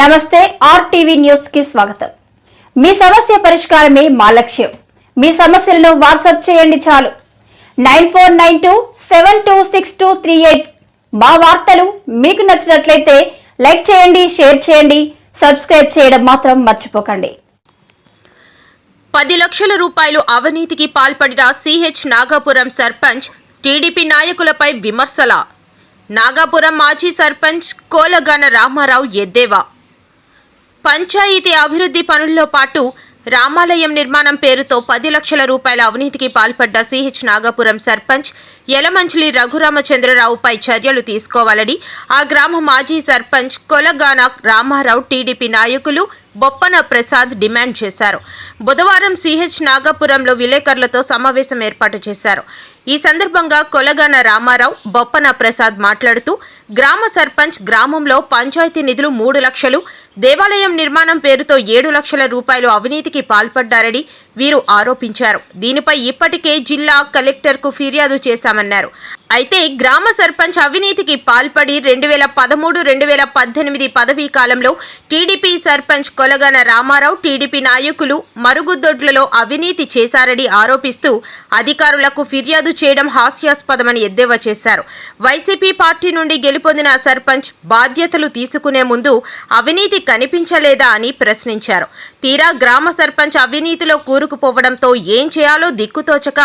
నమస్తే ఆర్టీవీ న్యూస్కి స్వాగతం. మీ సమస్య పరిష్కారమే మా లక్ష్యం. మీ సమస్యలను వాట్సాప్ చేయండి చాలు. Nine four nine two seven two six two three eight మా వార్తలు మీకు నచ్చినట్లయితే లైక్ చేయండి షేర్ చేయండి సబ్స్క్రైబ్ చేయడం మాత్రం మర్చిపోకండి. పది లక్షల రూపాయలు అవినీతికి పాల్పడిన సిహెచ్ నాగాపురం సర్పంచ్ టీడీపీ నాయకులపై విమర్శల. నాగాపురం మాజీ సర్పంచ్ కోలగాన రామారావు ఎద్దేవా. పంచాయతీ అభివృద్ధి పనుల్లో పాటు రామాలయం నిర్మాణం పేరుతో పది లక్షల రూపాయల అవినీతికి పాల్పడ్డ సిహెచ్ నాగపురం సర్పంచ్ యలమంచిలి రఘురామచంద్రరావుపై చర్యలు తీసుకోవాలని ఆ గ్రామ మాజీ సర్పంచ్ కొలగాన రామారావు టీడీపీ నాయకులు బొప్పన ప్రసాద్ డిమాండ్ చేశారు. బుధవారం సిహెచ్ నాగపురంలో విలేకరులతో సమావేశం ఏర్పాటు చేశారు. ఈ సందర్భంగా కొలగాన రామారావు బొప్పన ప్రసాద్ మాట్లాడుతూ గ్రామ సర్పంచ్ గ్రామంలో పంచాయతీ నిధులు మూడు లక్షలు దేవాలయం నిర్మాణం పేరుతో ఏడు లక్షల రూపాయలు అవినీతికి పాల్పడ్డారని వీరు ఆరోపించారు. దీనిపై ఇప్పటికే జిల్లా కలెక్టర్కు ఫిర్యాదు చేశామన్నారు. అయితే గ్రామ సర్పంచ్ అవినీతికి పాల్పడి రెండు వేల పదమూడు రెండు వేల పద్దెనిమిది పదవీ కాలంలో టీడీపీ సర్పంచ్ కొలగన రామారావు టీడీపీ నాయకులు మరుగుదొడ్లలో అవినీతి చేశారని ఆరోపిస్తూ అధికారులకు ఫిర్యాదు చేయడం హాస్యాస్పదమని ఎద్దేవా చేశారు. వైసీపీ పార్టీ నుండి గెలుపొందిన సర్పంచ్ బాధ్యతలు తీసుకునే ముందు అవినీతి కనిపించలేదా అని ప్రశ్నించారు. తీరా గ్రామ సర్పంచ్ అవినీతిలో కూరుకుపోవడంతో ఏం చేయాలో దిక్కుతోచక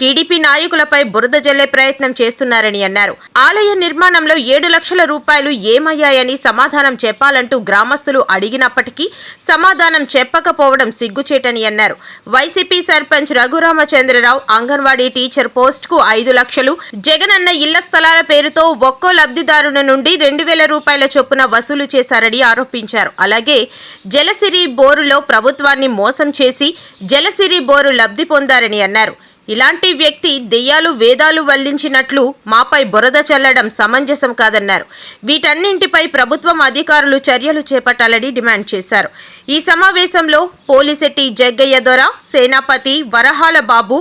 టీడీపీ నాయకులపై బురద జల్లే ప్రయత్నం చేస్తున్నారని అన్నారు. ఆలయ నిర్మాణంలో ఏడు లక్షల రూపాయలు ఏమయ్యాయని సమాధానం చెప్పాలంటూ గ్రామస్తులు అడిగినప్పటికీ సమాధానం చెప్పకపోవడం సిగ్గుచేటని అన్నారు. వైసీపీ సర్పంచ్ రఘురామచంద్రరావు అంగన్వాడీ టీచర్ పోస్టుకు ఐదు లక్షలు జగనన్న ఇళ్ళ స్థలాల పేరుతో ఒక్కో లబ్ధిదారుని నుండి రెండు వేల రూపాయల చొప్పున వసూలు చేశారని ఆరోపించారు. అలాగే జలసిరి బోరులో ప్రభుత్వాన్ని మోసం చేసి జలసిరి బోరు లబ్ధి పొందారని అన్నారు. ఇలాంటి వ్యక్తి దెయ్యాలు వేదాలు వల్లించినట్లు మాపై బురద చల్లడం సమంజసం కాదన్నారు. వీటన్నింటిపై ప్రభుత్వం అధికారులు చర్యలు చేపట్టాలని డిమాండ్ చేశారు. ఈ సమావేశంలో పోలిశెట్టి జగ్గయ్య దొర సేనాపతి వరహాల బాబు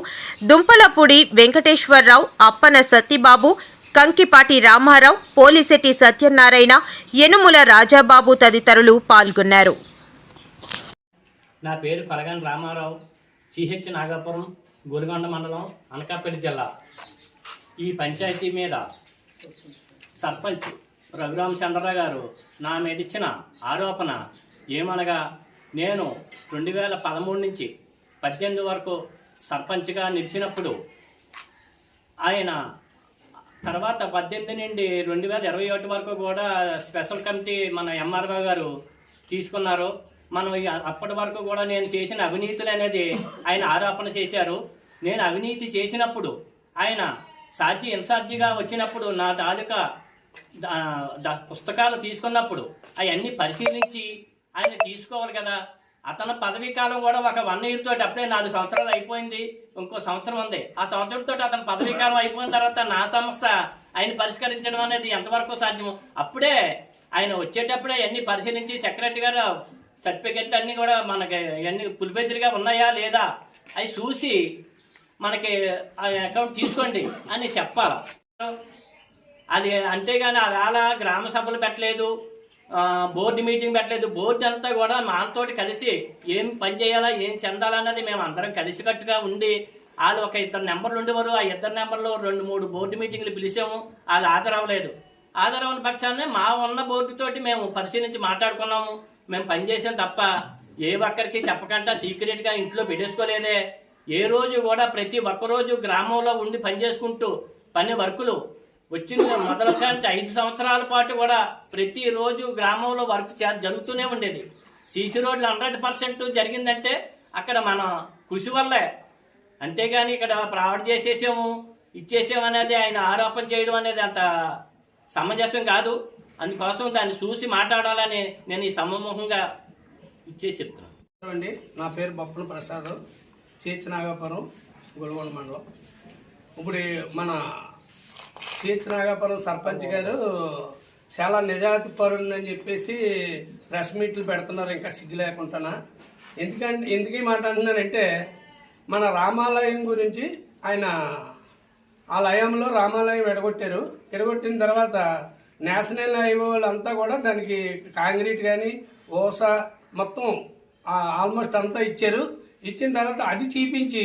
దుంపలపూడి వెంకటేశ్వరరావు అప్పన సత్తిబాబు కంకిపాటి రామారావు పోలిశెట్టి సత్యనారాయణ యనుముల రాజాబాబు తదితరులు పాల్గొన్నారు. నా పేరు కొలగాని రామారావు. సిహెచ్ నాగాపురం గోలుగొండ మండలం అనకాపల్లి జిల్లా. ఈ పంచాయతీ మీద సర్పంచ్ రఘురామచంద్రరావు గారు నా మీద ఇచ్చిన ఆరోపణ ఏమనగా నేను రెండు వేల పదమూడు నుంచి పద్దెనిమిది వరకు సర్పంచ్గా నిలిచినప్పుడు ఆయన తర్వాత పద్దెనిమిది నుండి రెండు వేల ఇరవై ఒకటి వరకు కూడా స్పెషల్ కమిటీ మన ఎంఆర్ఓ గారు తీసుకున్నారు. మనం అప్పటి వరకు కూడా నేను చేసిన అవినీతులు అనేది ఆయన ఆరోపణ చేశారు. నేను అవినీతి చేసినప్పుడు ఆయన సాధ్య ఇన్సార్జిగా వచ్చినప్పుడు నా తాలూకా పుస్తకాలు తీసుకున్నప్పుడు అవన్నీ పరిశీలించి ఆయన తీసుకోవాలి కదా. అతని పదవీ కాలం కూడా ఒక వన్ ఇయర్ తోటి అప్పుడే నాలుగు సంవత్సరాలు అయిపోయింది ఇంకో సంవత్సరం ఉంది. ఆ సంవత్సరం తోటి అతని పదవీ కాలం అయిపోయిన తర్వాత నా సమస్య ఆయన పరిష్కరించడం అనేది ఎంతవరకు సాధ్యము అప్పుడే ఆయన వచ్చేటప్పుడే అన్ని పరిశీలించి సెక్రటరీ గారు సర్టిఫికెట్ అన్ని కూడా మనకి అన్ని పులిపెదిరిగా ఉన్నాయా లేదా అవి చూసి మనకి ఆ అకౌంట్ తీసుకోండి అని చెప్పాలి. అది అంతేగాని ఆవేళ గ్రామ సభలు పెట్టలేదు బోర్డు మీటింగ్ పెట్టలేదు. బోర్డు అంతా కూడా మాతోటి కలిసి ఏం పని చేయాలా ఏం చెందాలన్నది మేము అందరం కలిసికట్టుగా ఉండి వాళ్ళు ఒక ఇద్దరు నెంబర్లు ఉండేవారు. ఆ ఇద్దరు నెంబర్లు రెండు మూడు బోర్డు మీటింగ్లు పిలిచాము. వాళ్ళు హాజరవ్వలేదు. హాజరవ్వని పక్షాన్ని మా ఉన్న బోర్డుతోటి మేము పరిశీలించి మాట్లాడుకున్నాము. మేము పనిచేసాం తప్ప ఏ ఒక్కరికి చెప్పకుండా సీక్రెట్గా ఇంట్లో పెట్టేసుకోలేదే. ఏ రోజు కూడా ప్రతి ఒక్క రోజు గ్రామంలో ఉండి పనిచేసుకుంటూ పని వర్కులు వచ్చిన మొదల కానీ ఐదు సంవత్సరాల పాటు కూడా ప్రతిరోజు గ్రామంలో వర్క్ చే- జరుగుతూనే ఉండేది. సీసీ రోడ్లు హండ్రెడ్ పర్సెంట్ జరిగిందంటే అక్కడ మన కృషి వల్లే. అంతేగాని ఇక్కడ ఫ్రాడ్ చేసేసాము ఇచ్చేసాము అనేది ఆయన ఆరోపణ చేయడం అనేది అంత సమంజసం కాదు. అందుకోసం దాన్ని చూసి మాట్లాడాలని నేను ఈ సమూహంగా ఇచ్చేసి చెప్తున్నాను. అండి నా పేరు బొప్పల ప్రసాద్. చేతి గొలగొండ మండలం. ఇప్పుడు మన చేతి సర్పంచ్ గారు చాలా నిజాయితీ పరులని అని చెప్పేసి ప్రెస్ మీట్లు పెడుతున్నారు ఇంకా సిగ్గు లేకుండా ఎందుకంటే ఎందుకు ఈ మాట అంటున్నానంటే మన రామాలయం గురించి ఆయన ఆ లయంలో రామాలయం ఎడగొట్టారు. ఎడగొట్టిన తర్వాత నేషనల్ హైవే వాళ్ళంతా కూడా దానికి కాంక్రీట్ కానీ ఓస మొత్తం ఆల్మోస్ట్ అంతా ఇచ్చారు. ఇచ్చిన తర్వాత అది చూపించి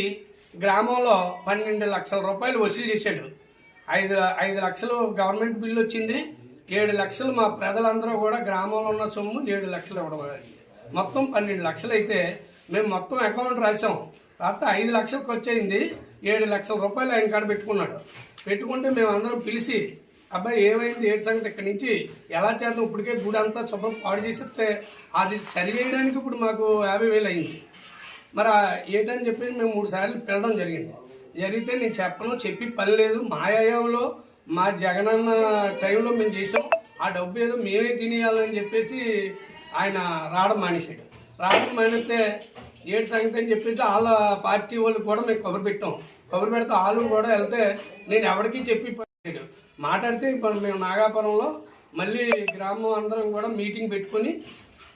గ్రామంలో పన్నెండు లక్షల రూపాయలు వసూలు చేశాడు. ఐదు ఐదు లక్షలు గవర్నమెంట్ బిల్లు వచ్చింది. ఏడు లక్షలు మా ప్రజలందరూ కూడా గ్రామంలో ఉన్న సొమ్ము ఏడు లక్షలు ఇవ్వడం మొత్తం పన్నెండు లక్షలు అయితే మేము మొత్తం అకౌంట్ రాసాం తర్వాత ఐదు లక్షలకు వచ్చేయింది. ఏడు లక్షల రూపాయలు ఆయన కాడ పెట్టుకున్నాడు. పెట్టుకుంటే మేము అందరం పిలిచి అబ్బాయి ఏమైంది? ఏడు సంగతి ఇక్కడి నుంచి ఎలా చేద్దాం? ఇప్పటికే గుడి అంతా శుభ్రం పాడు చేసేస్తే అది సరి చేయడానికి ఇప్పుడు మాకు యాభై వేలు అయింది. మరి ఏంటని చెప్పేసి మేము మూడు సార్లు పిలడం జరిగింది. జరిగితే నేను చెప్పను చెప్పి పని లేదు. మా మా జగనన్న టైంలో మేము చేసాం. ఆ డబ్బు ఏదో మేమే తినేయాలని చెప్పేసి ఆయన రావడం మానేశాడు. రావడం మానేస్తే ఏడు సంగతి అని చెప్పేసి వాళ్ళ పార్టీ వాళ్ళు కూడా మేము కబురు పెట్టాం. కబురు పెడితే వాళ్ళు కూడా వెళ్తే నేను ఎవరికీ చెప్పి పని మాట్లాడితే ఇప్పుడు మేము నాగాపురంలో మళ్ళీ గ్రామం అందరం కూడా మీటింగ్ పెట్టుకొని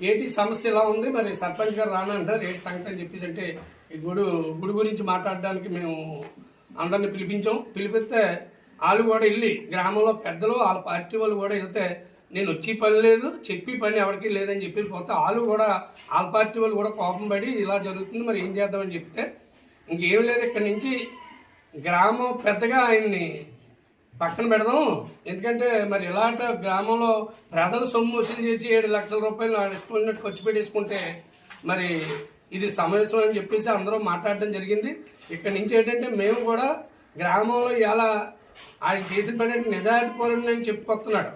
ఏంటి సమస్య ఇలా ఉంది? మరి సర్పంచ్ గారు రానంటారు. ఏంటి సంగతి అని చెప్పేసి అంటే ఈ గుడి గుడి గురించి మాట్లాడడానికి మేము అందరిని పిలిపించాం. పిలిపిస్తే వాళ్ళు కూడా వెళ్ళి గ్రామంలో పెద్దలు వాళ్ళ పార్టీ వాళ్ళు కూడా వెళ్తే నేను వచ్చి పని లేదు చెప్పి పని ఎవరికి లేదని చెప్పేసి పోతే వాళ్ళు కూడా వాళ్ళ పార్టీ వాళ్ళు కూడా కోపం పడి ఇలా జరుగుతుంది మరి ఏం చేద్దామని చెప్తే ఇంకేం లేదు. ఇక్కడి నుంచి గ్రామం పెద్దగా ఆయన్ని పక్కన పెడదాం. ఎందుకంటే మరి ఇలాంటి గ్రామంలో ప్రజలు సొమ్ము వసూలు చేసి ఏడు లక్షల రూపాయలు ఇష్టమైనట్టు ఖర్చు పెట్టేసుకుంటే మరి ఇది సమావేశం అని చెప్పేసి అందరూ మాట్లాడడం జరిగింది. ఇక్కడ నుంచి ఏంటంటే మేము కూడా గ్రామంలో ఇలా ఆయన చేసిన పని అంటే అని చెప్పుకొస్తున్నాడు.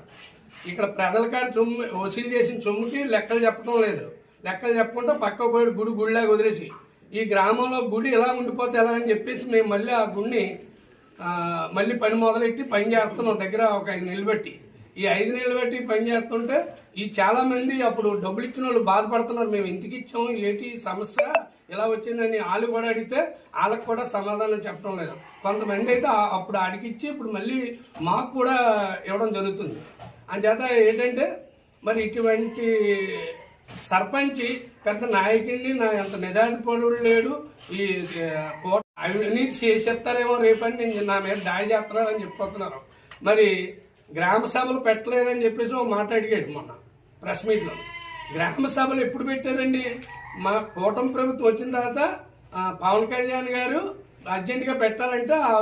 ఇక్కడ ప్రజల కాడ సొమ్ము వసూలు చేసిన సొమ్ముకి లెక్కలు చెప్పడం లేదు. లెక్కలు చెప్పకుండా పక్క పోయి గుడి గుడిలాగా వదిలేసి ఈ గ్రామంలో గుడి ఎలా ఉండిపోతే ఎలా అని చెప్పేసి మేము మళ్ళీ ఆ గుడిని మళ్ళీ పని మొదలెట్టి పని చేస్తున్నాం. దగ్గర ఒక ఐదు నెలలు బట్టి ఈ ఐదు నెలలు బట్టి పని చేస్తుంటే ఈ చాలా మంది అప్పుడు డబ్బులు ఇచ్చిన వాళ్ళు బాధపడుతున్నారు. మేము ఇంటికి ఇచ్చాం? ఏంటి సమస్య? ఇలా వచ్చిందని వాళ్ళు కూడా అడిగితే వాళ్ళకి కూడా సమాధానం చెప్పడం లేదు. కొంతమంది అయితే అప్పుడు అడిగిచ్చి ఇప్పుడు మళ్ళీ మాకు కూడా ఇవ్వడం జరుగుతుంది. అంచేత ఏంటంటే మరి ఇటువంటి సర్పంచ్ పెద్ద నాయకుడిని నా ఎంత నిజాయితీ లేడు. ఈ కోట అవినీతి చేసేస్తారేమో రేపని నేను నా మీద దాడి చేస్తున్నారని చెప్పుకుంటున్నారు మరి గ్రామ సభలు పెట్టలేదని చెప్పేసి ఒక మాట అడిగాడు మొన్న ప్రెస్ మీట్లో. గ్రామ సభలు ఎప్పుడు పెట్టారండి? మా కూటమి ప్రభుత్వం వచ్చిన తర్వాత పవన్ కళ్యాణ్ గారు అర్జెంటుగా పెట్టాలంటే ఆ,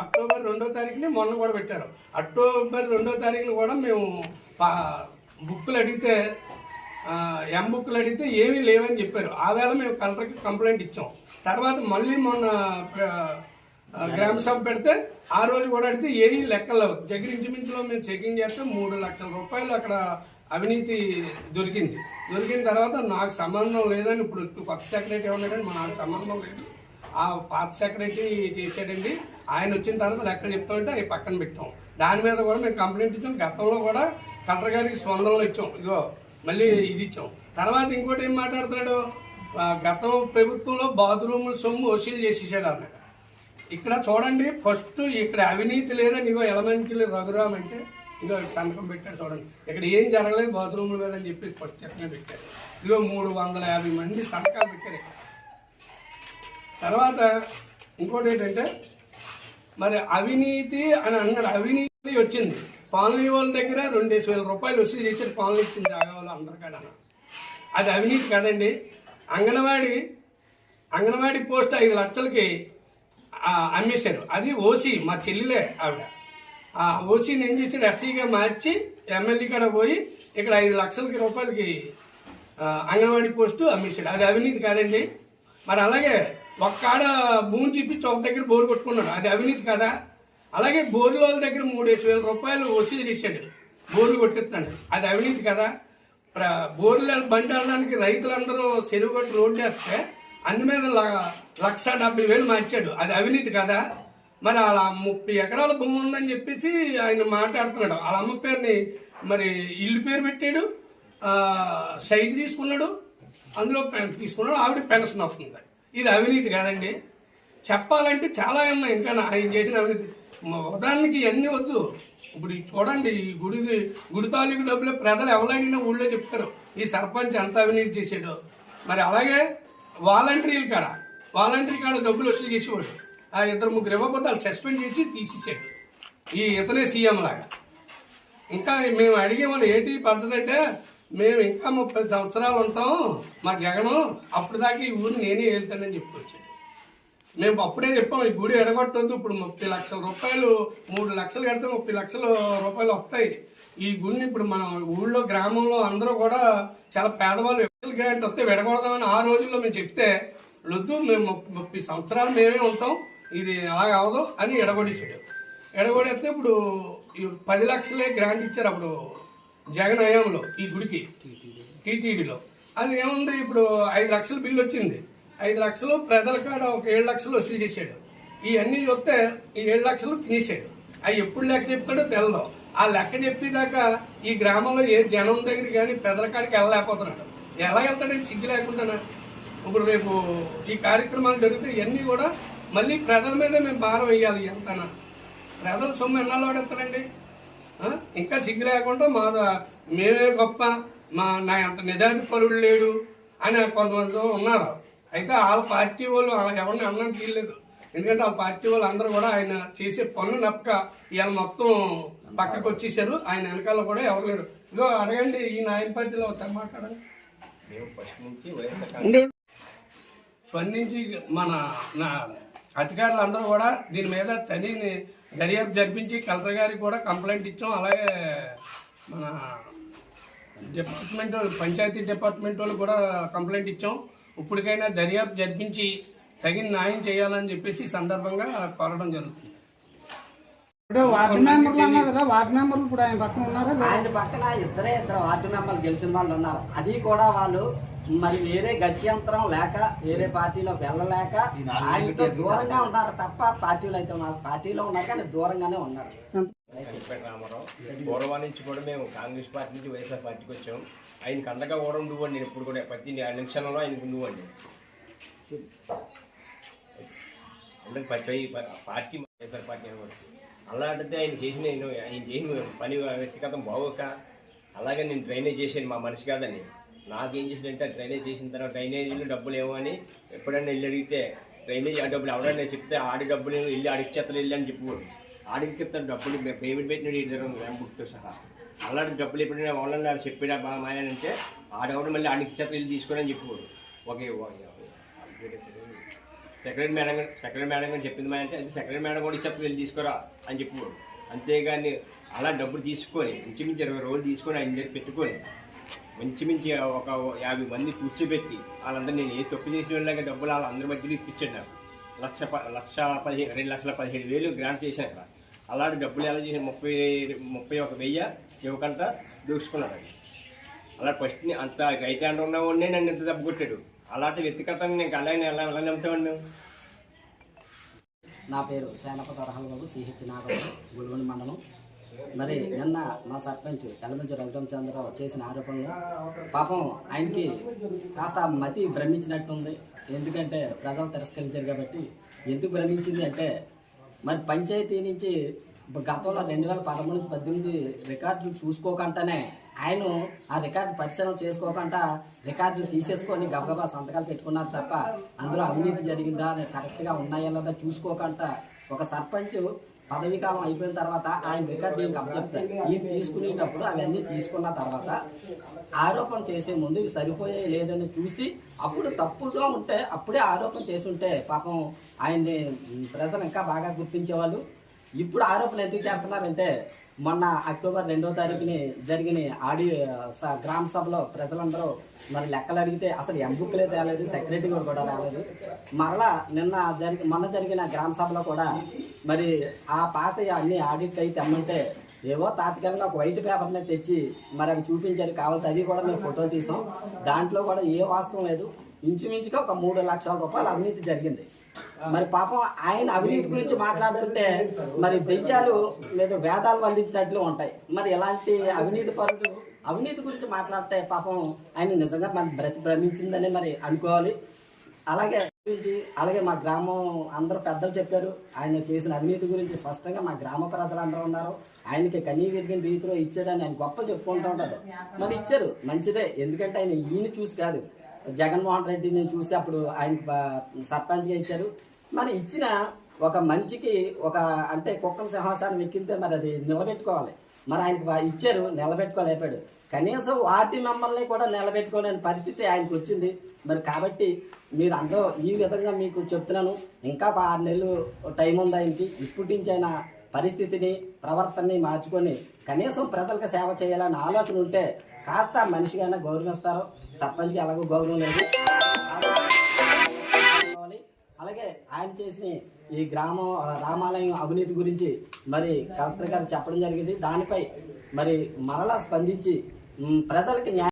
అక్టోబర్ రెండో తారీఖుని మొన్న కూడా పెట్టారు. అక్టోబర్ రెండో తారీఖున కూడా మేము పా- బుక్కులు అడిగితే ఎం బుక్లు అడిగితే ఏమీ లేవని చెప్పారు. ఆ వేళ మేము కలెక్టర్కి కంప్లైంట్ ఇచ్చాం. తర్వాత మళ్ళీ మొన్న గ్రామ సభ పెడితే ఆ రోజు కూడా అడిగితే ఏవి లెక్కలు లేవు. దగ్గర ఇంచుమించులో మేము చెకింగ్ చేస్తే మూడు లక్షల రూపాయలు అక్కడ అవినీతి దొరికింది. దొరికిన తర్వాత నాకు సంబంధం లేదని ఇప్పుడు కొత్త సెక్రటరీ ఉన్నాడని మా నాకు సంబంధం లేదు. ఆ పాత సెక్రటరీ చేసాడండి ఆయన వచ్చిన తర్వాత లెక్కలు చెప్తామంటే అవి పక్కన పెట్టాం. దాని మీద కూడా మేము కంప్లైంట్ ఇచ్చాం. గతంలో కూడా కలెక్టర్ గారికి స్పందనలు ఇచ్చాం. ఇదిగో మళ్ళీ ఇది ఇచ్చాం. తర్వాత ఇంకోటి ఏం మాట్లాడుతున్నాడు? గతం ప్రభుత్వంలో బాత్రూముల సొమ్ము వసూలు చేసేసాడు అన్నాడు ఇక్కడ చూడండి ఫస్ట్ ఇక్కడ అవినీతి లేదని ఇగో ఎలమెంట్కి రఘురామ్ అంటే ఇగో సంతకం పెట్టారు చూడండి. ఇక్కడ ఏం జరగలేదు బాత్రూముల మీద అని చెప్పి ఫస్ట్ ఎక్కడ పెట్టారు ఇదిగో మూడు వందల యాభై మంది సంతకాలు పెట్టారు ఇక్కడ. తర్వాత ఇంకోటి ఏంటంటే మరి అవినీతి అని అన్నాడు. అవినీతి వచ్చింది. పాలనీ వాళ్ళ దగ్గర రెండేసి వేల రూపాయలు వసూలు చేశారు. కాలనీ ఇచ్చింది జాగా వాళ్ళు అందరికాడ అది అవినీతి కదండి. అంగన్వాడి అంగన్వాడి పోస్ట్ ఐదు లక్షలకి అమ్మేశారు. అది ఓసీ మా చెల్లిలే ఆవిడ. ఆ ఓసీని ఏం చేశాడు? ఎస్సీగా మార్చి ఎమ్మెల్యే కాడ పోయి ఇక్కడ ఐదు లక్షలకి రూపాయలకి అంగన్వాడి పోస్టు అమ్మేశాడు. అది అవినీతి కాదండి. మరి అలాగే ఒక్కాడ భూమి చూపించి ఒక దగ్గర బోరు కొట్టుకున్నాడు. అది అవినీతి కదా. అలాగే బోర్ల వాళ్ళ దగ్గర మూడేసి వేల రూపాయలు వసూలు చేశాడు. బోర్లు కొట్టిస్తాడు అది అవినీతి కదా. ప్ర- బోర్లు బండి అనడానికి రైతులందరూ చెరువు కొట్టి రోడ్డు వేస్తే అన్ని మీద లక్ష డెబ్బై వేలు మార్చాడు. అది అవినీతి కదా. మరి అలా ముప్పై ఎకరాల భూమి ఉందని చెప్పేసి ఆయన మాట్లాడుతున్నాడు. వాళ్ళ అమ్మ పేరుని మరి ఇల్లు పేరు పెట్టాడు. సైట్ తీసుకున్నాడు. అందులో పెన్ తీసుకున్నాడు. ఆవిడ పెన్షన్ వస్తుంది. ఇది అవినీతి కాదండి. చెప్పాలంటే చాలా ఉన్నాయి ఇంకా ఆయన చేసిన అవినీతి? ఉదాహరణకి ఇవన్నీ వద్దు. ఇప్పుడు చూడండి ఈ గుడిది గుడి తాలూకు డబ్బులు ప్రజలు ఎవరైనా ఊళ్ళో చెప్తారు ఈ సర్పంచ్ ఎంత అవినీతి చేసాడో మరి అలాగే వాలంటీర్లు కాడ వాలంటీర్ కాడ డబ్బులు వసూలు చేసేవాడు. ఆ ఇద్దరు ముగ్గురు ఇవ్వకపోతే వాళ్ళు సస్పెండ్ చేసి తీసేసాడు ఈ ఇతనే సీఎం లాగా. ఇంకా మేము అడిగే వాళ్ళు ఏంటి పద్ధతి అంటే మేము ఇంకా ముప్పై సంవత్సరాలు ఉంటాం మా జగను అప్పుడు దాకా ఈ ఊరు నేనే వెళ్తానని చెప్పుకొచ్చాడు. మేము అప్పుడే చెప్పాం ఈ గుడి ఎడగొట్టద్దు. ఇప్పుడు ముప్పై లక్షల రూపాయలు మూడు లక్షలు కడితే ముప్పై లక్షల రూపాయలు వస్తాయి. ఈ గుడిని ఇప్పుడు మన ఊళ్ళో గ్రామంలో అందరూ కూడా చాలా పేదవాళ్ళు వ్యక్తులు గ్రాంట్ వస్తే విడగొడదామని ఆ రోజుల్లో మేము చెప్తే వద్దు మేము ముప్పై సంవత్సరాలు మేమే ఉంటాం. ఇది అలా అవదు అని ఎడగొడేసాడు ఎడగొడేస్తే ఇప్పుడు ఈ పది లక్షలే గ్రాంట్ ఇచ్చారు అప్పుడు జగన్ హయాంలో ఈ గుడికి టీటీడీలో. అది ఏముంది ఇప్పుడు ఐదు లక్షల బిల్లు వచ్చింది. ఐదు లక్షలు ప్రజల కాడ ఒక ఏడు లక్షలు వసూలు చేశాడు. ఇవన్నీ చూస్తే ఈ ఏడు లక్షలు తినేసాడు అవి ఎప్పుడు లెక్క చెప్తాడో తెలదు. ఆ లెక్క చెప్పేదాకా ఈ గ్రామంలో ఏ జనం దగ్గర కానీ పెద్దల కాడికి వెళ్ళలేకపోతున్నాడు. ఎలా వెళ్తాడని సిగ్గు లేకుండా ఇప్పుడు రేపు ఈ కార్యక్రమాలు జరిగితే ఇవన్నీ కూడా మళ్ళీ ప్రజల మీదే మేము భారం వేయాలి ఎంతనా? ప్రజల సొమ్ము ఎన్నాళ్ళు వాడేస్తారండి? ఇంకా సిగ్గు లేకుండా మా మేమే గొప్ప మా నా అంత నిజాయితీ పరుడు లేడు అని కొంతమంది ఉన్నారు. అయితే వాళ్ళ పార్టీ వాళ్ళు ఎవరిని అన్నం తీయలేదు ఎందుకంటే వాళ్ళ పార్టీ వాళ్ళు అందరూ కూడా ఆయన చేసే పనులు నప్పక ఇవాళ మొత్తం పక్కకు వచ్చేసారు. ఆయన వెనకాల కూడా ఎవరు లేరు. ఇదిగో అడగండి ఈ నాయన పార్టీలో ఒకసారి మాట్లాడండి. స్పందించి మన నా అధికారులు అందరూ కూడా దీని మీద చదివిని దర్యాప్తు జరిపించి కలెక్టర్ గారికి కూడా కంప్లైంట్ ఇచ్చాం. అలాగే మన డిపార్ట్మెంట్ వాళ్ళు పంచాయతీ డిపార్ట్మెంట్ వాళ్ళు కూడా కంప్లైంట్ ఇచ్చాం. ఇప్పటికైనా దర్యాప్తు జరిపించి తగిన న్యాయం చేయాలని చెప్పేసి సందర్భంగా కోరడం జరుగుతుంది. ఇప్పుడు వార్డు మెంబర్లు అన్నారు కదా వార్డు మెంబర్లు ఇప్పుడు ఆయన పక్కన ఉన్నారా? ఆయన పక్కన ఇద్దరే ఇద్దరు వార్డు మెంబర్లు గెలిచిన వాళ్ళు ఉన్నారు. అది కూడా వాళ్ళు మరి వేరే గత్యంతరం లేక వేరే పార్టీలోకి వెళ్ళలేక ఆయనతో దూరంగా ఉన్నారు తప్ప పార్టీలో అయితే ఉన్నారు. పార్టీలో ఉన్నారు కానీ దూరంగానే ఉన్నారు. వెంకట రామారావు పూర్వం నుంచి కూడా మేము కాంగ్రెస్ పార్టీ నుంచి వైఎస్ఆర్ పార్టీకి వచ్చాం. ఆయనకి అండగా కూడా ఉండుకోండి నేను ఇప్పుడు కూడా ప్రతి నిమిషంలో ఆయనకు ఉండుకోండి అందరికి ప్రతి పార్టీ వైఎస్ఆర్ పార్టీ అనవచ్చు అలాంటిది ఆయన చేసిన ఆయన చేసిన పని వ్యక్తిగతం బాగోక అలాగే నేను డ్రైనేజ్ చేశాను మా మనిషి కాదని. నాకేం చేసిందంటే డ్రైనేజ్ చేసిన తర్వాత డ్రైనేజీలో డబ్బులు ఏమో అని ఎప్పుడైనా వెళ్ళి అడిగితే డ్రైనేజ్ ఆ డబ్బులు ఎవరైనా చెప్తే ఆడి డబ్బులు ఇల్లు అడిగిచ్చేస్తారు వెళ్ళి అని చెప్పు. ఆడికిస్తారు డబ్బులు పేమెంట్ పెట్టిన ఇద్దరు బుక్తో సహా. అలాంటి డబ్బులు ఎప్పుడైనా వాళ్ళని నాకు చెప్పినా బాగా అంటే ఆడెవడు మళ్ళీ అన్ని ఇల్లు తీసుకోని అని చెప్పుకోడు okay secretary madam secretary madam గారు చెప్పింది మా అంటే అది సెక్రటరీ మేడం కూడా ఇచ్చేస్తుంది వెళ్ళి తీసుకురా అని చెప్పుకోడు అంతేగాని అలా డబ్బులు తీసుకొని ఇంచుమించు ఇరవై రోజులు తీసుకొని ఆయన దగ్గర పెట్టుకొని మంచి ఒక యాభై మంది కూర్చోబెట్టి వాళ్ళందరూ నేను ఏ తప్పు చేసిన వాళ్ళగా డబ్బులు వాళ్ళందరి మధ్యలో ఇప్పించాడు నాకు. లక్ష ప లక్ష పదిహేను రెండు లక్షల పదిహేడు వేలు గ్రాంట్ చేశాను అలాంటి డబ్బులు ఎలా చేసిన ముప్పై ముప్పై ఒక వెయ్యి ఇవ్వకంట దూసుకున్నాడు. అది అలా ఫస్ట్ అంత రైట్ హ్యాండ్ ఉన్నవాడినే నన్ను ఇంత దెబ్బ కొట్టాడు. అలాంటి వ్యక్తిగతంగా నేను అలాగే ఎలా ఎలా నమ్ముతామండి మేము నా పేరు సేనప తరహల్ బాబు సిహెచ్ నాగరావు గుడిగొండ మండలం. మరి నిన్న మా సర్పంచ్ ఎలమంచి రఘురామచంద్రరావు చేసిన ఆరోపణలు పాపం ఆయనకి కాస్త మతి భ్రమించినట్టుంది. ఎందుకంటే ప్రజలు తిరస్కరించారు కాబట్టి ఎందుకు భ్రమించింది అంటే మరి పంచాయతీ నుంచి గతంలో రెండు వేల పదమూడు నుంచి పద్దెనిమిది రికార్డులు చూసుకోకుండానే ఆయన ఆ రికార్డు పరిశీలన చేసుకోకుండా రికార్డులు తీసేసుకొని గబగబా సంతకాలు పెట్టుకున్నారు తప్ప అందులో అవినీతి జరిగిందా కరెక్ట్గా ఉన్నాయా లేదా చూసుకోకుండా ఒక సర్పంచ్ పదవీ కాలం అయిపోయిన తర్వాత ఆయన రికార్డు ఏం చెప్తారు ఈయన తీసుకునేటప్పుడు అవన్నీ తీసుకున్న తర్వాత ఆరోపణ చేసే ముందు ఇవి సరిపోయే లేదని చూసి అప్పుడు తప్పుగా ఉంటే అప్పుడే ఆరోపణ చేసి ఉంటే పాపం ఆయన్ని ప్రజలు ఇంకా బాగా గుర్తించేవాళ్ళు. ఇప్పుడు ఆరోపణలు ఎందుకు చేస్తున్నారంటే మొన్న అక్టోబర్ రెండో తారీఖుని జరిగిన ఆడి స- గ్రామ సభలో ప్రజలందరూ మరి లెక్కలు అడిగితే అసలు ఎంబుక్లే తేలేదు సెక్రటరీ కూడా రాలేదు. మరలా నిన్న జరిగి మొన్న జరిగిన గ్రామ సభలో కూడా మరి ఆ పాత అన్ని ఆడిట్ అయితే తెమ్మంటే ఏవో తాత్కాలికంగా ఒక వైట్ పేపర్ని తెచ్చి మరి అవి చూపించారు కావాల్సి అవి కూడా మేము ఫోటో తీసాం. దాంట్లో కూడా ఏ వాస్తవం లేదు. ఇంచుమించుగా ఒక మూడు లక్షల రూపాయలు అవినీతి జరిగింది. మరి పాపం ఆయన అవినీతి గురించి మాట్లాడుతుంటే మరి దెయ్యాలు లేదా వేదాలు వల్లించినట్లు ఉంటాయి. మరి ఇలాంటి అవినీతి పరులు అవినీతి గురించి మాట్లాడితే పాపం ఆయన నిజంగా మన బ్రతి భ్రమించిందని మరి అనుకోవాలి. అలాగే గురించి అలాగే మా గ్రామం అందరూ పెద్దలు చెప్పారు. ఆయన చేసిన అవినీతి గురించి స్పష్టంగా మా గ్రామ ప్రజలందరూ ఉన్నారు. ఆయనకి కనీ విరిగిన రీతిలో ఇచ్చాడని ఆయన గొప్ప చెప్పుకుంటూ ఉంటారు మరి ఇచ్చారు మంచిదే. ఎందుకంటే ఆయన ఈయన చూసి కాదు. జగన్మోహన్ రెడ్డిని చూసి అప్పుడు ఆయనకి సర్పంచ్గా ఇచ్చారు. మరి ఇచ్చిన ఒక మంచికి ఒక అంటే కుక్కల సింహాసనం ఎక్కితే మరి అది నిలబెట్టుకోవాలి. మరి ఆయనకి ఇచ్చారు నిలబెట్టుకోలేపాడు కనీసం వార్డు మెంబర్ని కూడా నిలబెట్టుకోలేని పరిస్థితి ఆయనకు వచ్చింది. మరి కాబట్టి మీరు అందరూ ఈ విధంగా మీకు చెప్తున్నాను. ఇంకా ఆరు నెలలు టైం ఉంది ఆయనకి. ఇప్పటి నుంచి ఆయన పరిస్థితిని ప్రవర్తనని మార్చుకొని కనీసం ప్రజలకు సేవ చేయాలనే ఆలోచన ఉంటే కాస్త మనిషిగానే గౌరవిస్తారు. సర్పంచ్కి ఎలాగో గౌరవం లేదు. అలాగే ఆయన చేసిన ఈ గ్రామం రామాలయం అవినీతి గురించి మరి కలెక్టర్ గారు చెప్పడం జరిగింది. దానిపై మరి మరలా స్పందించి ప్రజలకి న్యాయం